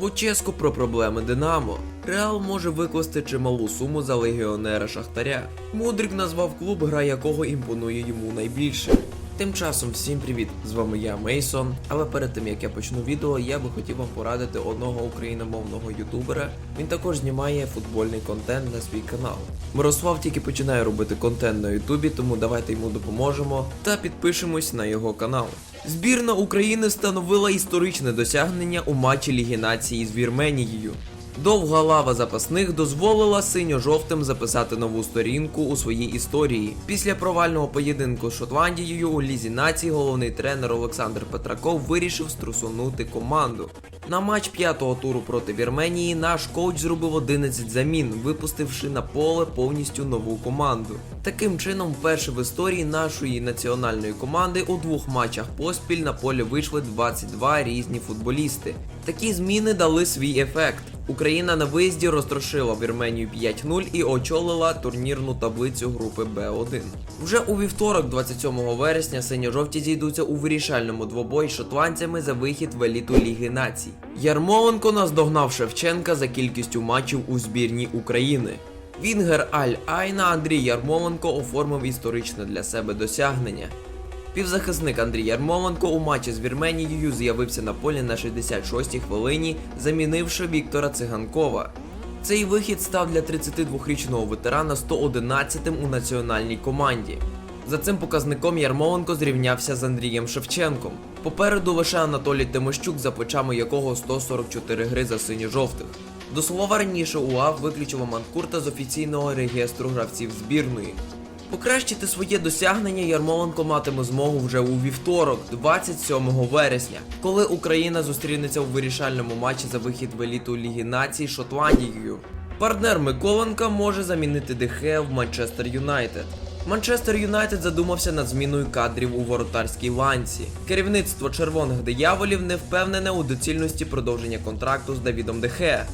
Луческо про проблеми Динамо. Реал може викласти чималу суму за легіонера Шахтаря. Мудрик назвав клуб, гра якого імпонує йому найбільше. Тим часом всім привіт! З вами я Мейсон. Але перед тим як я почну відео, я би хотів вам порадити одного україномовного ютубера. Він також знімає футбольний контент на свій канал. Мирослав тільки починає робити контент на Ютубі, тому давайте йому допоможемо та підпишемось на його канал. Збірна України становила історичне досягнення у матчі Ліги Нації з Вірменією. Довга лава запасних дозволила синьо-жовтим записати нову сторінку у своїй історії. Після провального поєдинку з Шотландією у Лізі нації головний тренер Олександр Петраков вирішив струсунути команду. На матч п'ятого туру проти Вірменії наш коуч зробив 11 замін, випустивши на поле повністю нову команду. Таким чином, вперше в історії нашої національної команди у двох матчах поспіль на полі вийшли 22 різні футболісти. Такі зміни дали свій ефект. Україна на виїзді розтрошила Вірменію 5-0 і очолила турнірну таблицю групи Б1. Вже у вівторок, 27 вересня, синьо-жовті зійдуться у вирішальному двобої шотландцями за вихід в еліту Ліги націй. Ярмоленко наздогнав Шевченка за кількістю матчів у збірній України. Вінгер Аль Айна Андрій Ярмоленко оформив історичне для себе досягнення. Півзахисник Андрій Ярмоленко у матчі з Вірменією з'явився на полі на 66-й хвилині, замінивши Віктора Циганкова. Цей вихід став для 32-річного ветерана 111-тим у національній команді. За цим показником Ярмоленко зрівнявся з Андрієм Шевченком. Попереду лише Анатолій Тимощук, за плечами якого 144 гри за синьо-жовтих. До слова раніше УАВ виключила Манкурта з офіційного реєстру гравців збірної. Покращити своє досягнення Ярмоленко матиме змогу вже у вівторок, 27 вересня, коли Україна зустрінеться у вирішальному матчі за вихід в еліту Ліги націй Шотландією. Партнер Миколенка може замінити Дехе в Манчестер Юнайтед. Манчестер Юнайтед задумався над зміною кадрів у воротарській ланці. Керівництво червоних дияволів не впевнене у доцільності продовження контракту з Давідом Дехе.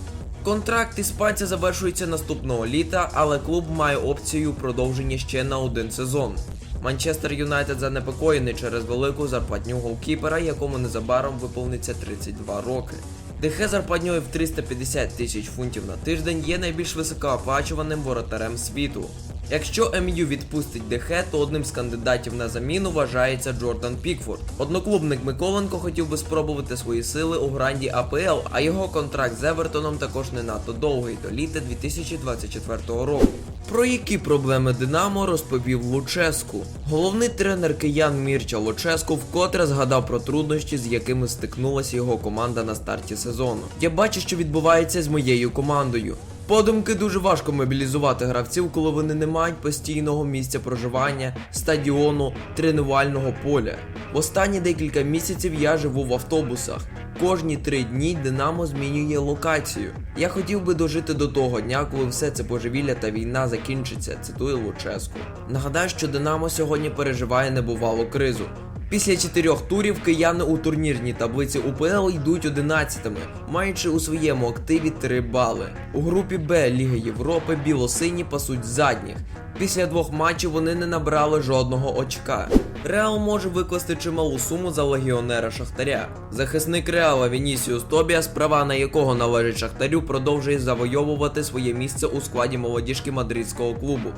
Контракт іспанця завершується наступного літа, але клуб має опцію продовження ще на один сезон. Манчестер Юнайтед занепокоєний через велику зарплатню голкіпера, якому незабаром виповниться 32 роки. Дехе зарплатньою в 350 тисяч фунтів на тиждень є найбільш високооплачуваним воротарем світу. Якщо МЮ відпустить Дехе, то одним з кандидатів на заміну вважається Джордан Пікфорд. Одноклубник Миколенко хотів би спробувати свої сили у гранді АПЛ, а його контракт з Евертоном також не надто довгий до літа 2024 року. Про які проблеми Динамо розповів Луческу. Головний тренер киян Мірча Луческу вкотре згадав про труднощі, з якими стикнулася його команда на старті сезону. Я бачу, що відбувається з моєю командою. Подумки дуже важко мобілізувати гравців, коли вони не мають постійного місця проживання, стадіону, тренувального поля. В останні декілька місяців я живу в автобусах. Кожні три дні Динамо змінює локацію. Я хотів би дожити до того дня, коли все це божевілля та війна закінчиться, цитує Луческу. Нагадаю, що Динамо сьогодні переживає небувалу кризу. Після чотирьох турів кияни у турнірній таблиці УПЛ йдуть 11-ми, маючи у своєму активі 3 бали. У групі Б Ліги Європи білосині пасуть задніх. Після двох матчів вони не набрали жодного очка. Реал може викласти чималу суму за легіонера Шахтаря. Захисник Реала Вінісіус Тобіас, права на якого належить Шахтарю, продовжує завойовувати своє місце у складі молодіжки мадридського клубу.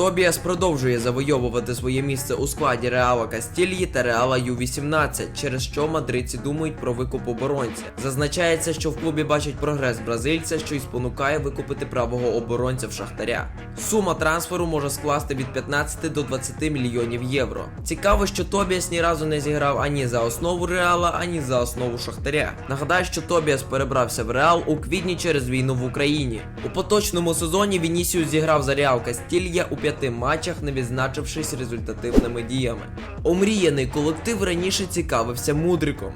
Тобіас продовжує завойовувати своє місце у складі Реала Кастільї та Реала Ю-18, через що мадридці думають про викуп оборонця. Зазначається, що в клубі бачать прогрес бразильця, що й спонукає викупити правого оборонця в Шахтаря. Сума трансферу може скласти від 15 до 20 мільйонів євро. Цікаво, що Тобіас ні разу не зіграв ані за основу Реала, ані за основу Шахтаря. Нагадаю, що Тобіас перебрався в Реал у квітні через війну в Україні. У поточному сезоні Вінісіус зіграв за Реал Кастілья у п'яти матчах, не відзначившись результативними діями. Омріяний колектив раніше цікавився мудриком.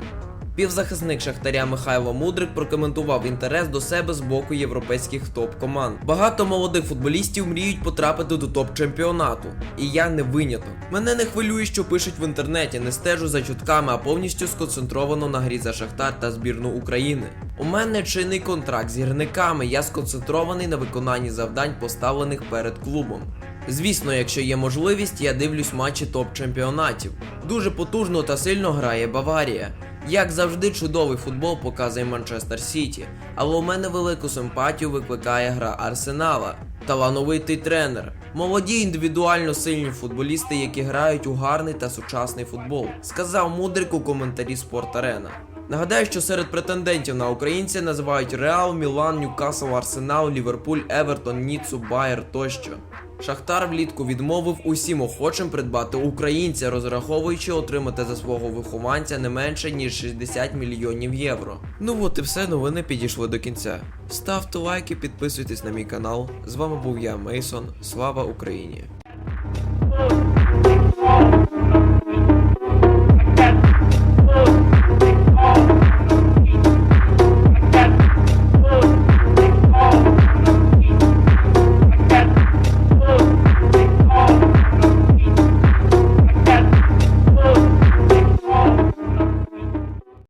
Півзахисник Шахтаря Михайло Мудрик прокоментував інтерес до себе з боку європейських топ-команд. Багато молодих футболістів мріють потрапити до топ-чемпіонату, і я не виняток. Мене не хвилює, що пишуть в інтернеті, не стежу за чутками, а повністю сконцентровано на грі за Шахтар та збірну України. У мене чинний контракт з гірниками, я сконцентрований на виконанні завдань, поставлених перед клубом. Звісно, якщо є можливість, я дивлюсь матчі топ-чемпіонатів. Дуже потужно та сильно грає Баварія. Як завжди, чудовий футбол показує Манчестер Сіті, але у мене велику симпатію викликає гра Арсенала. Талановитий тренер, молоді індивідуально сильні футболісти, які грають у гарний та сучасний футбол, сказав Мудрик у коментарі Спорт Арена. Нагадаю, що серед претендентів на українця називають Реал, Мілан, Ньюкасл, Арсенал, Ліверпуль, Евертон, Ніцу, Байер тощо. Шахтар влітку відмовив усім охочим придбати українця, розраховуючи отримати за свого вихованця не менше ніж 60 мільйонів євро. Ну от і все новини підійшли до кінця. Ставте лайки, підписуйтесь на мій канал. З вами був я, Мейсон. Слава Україні!